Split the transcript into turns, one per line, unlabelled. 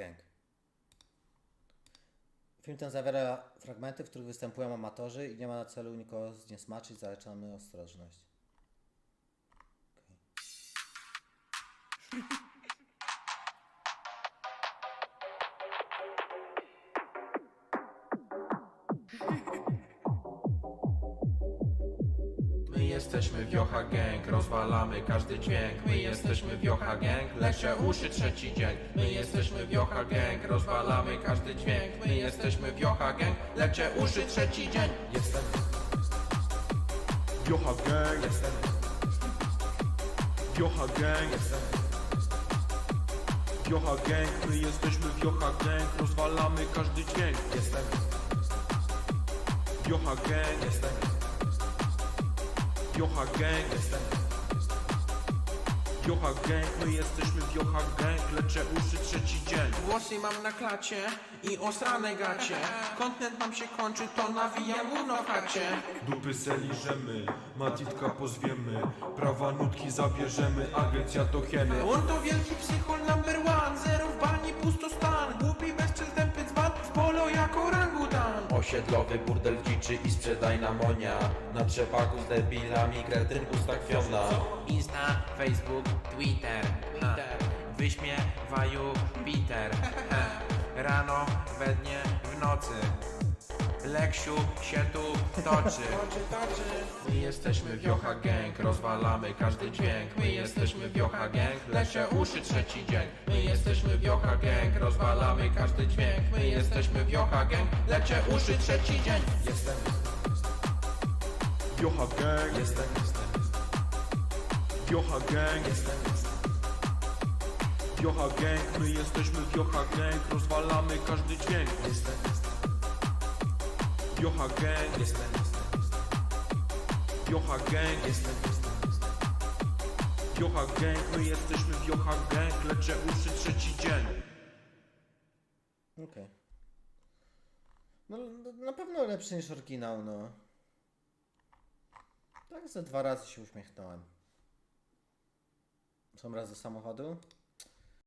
Gang. Film ten zawiera fragmenty, w których występują amatorzy i nie ma na celu nikogo zniesmaczyć, zalecamy ostrożność. Okej.
jesteśmy Wiocha Gang, rozwalamy każdy dźwięk My jesteśmy Wiocha Gang, lecie uszy trzeci dzień My jesteśmy Wiocha Gang, rozwalamy każdy dźwięk My jesteśmy Wiocha Gang, lecie uszy trzeci dzień
Jestem.
Wiocha Gang,
Jestem.
Wiocha Gang,
Jestem.
Wiocha Gang, my jesteśmy Wiocha Gang, rozwalamy każdy dźwięk.
Jestem.
Wiocha Gang,
Jestem.
Wiocha Gang,
Jestem.
Wiocha Gang, my jesteśmy Wiocha Gang, leczę uszy trzeci dzień.
Włosy mam na klacie i osrane gacie Kontent nam się kończy, to nawijam gówno w chacie
Dupy se liżemy, Matitka pozwiemy, prawa nutki zabierzemy, agencja to hieny.
On to wielki psychol number one Zero
Osiedlowy burdel w dziczy i sprzedaj na monia Na trzepaku z debilami kretynkus tak fiona
Insta, Facebook, Twitter, ha. Wyśmiewają Peter. Rano, we dnie, w nocy Leksiu się tu toczy My jesteśmy Wiocha Gang, rozwalamy każdy dźwięk My jesteśmy Wiocha Gang, lecie uszy trzeci dzień My jesteśmy Wiocha Gang, rozwalamy każdy dźwięk My jesteśmy Wiocha Gang, lecie uszy trzeci dzień
Jestem.
Wiocha Gang,
Jestem.
Wiocha Gang,
Jestem.
Wiocha Gang, my jesteśmy Wiocha Gang, rozwalamy każdy dźwięk.
Jestem.
Wiocha Gang,
Jestem.
Wiocha Gang,
Jestem.
Wiocha Gang, my jesteśmy Wiocha Gang, leczę uszy trzeci dzień.
Okej. No, no, na pewno lepszy niż oryginał, no. Tak, ze dwa razy się uśmiechnąłem. Są raz do samochodu.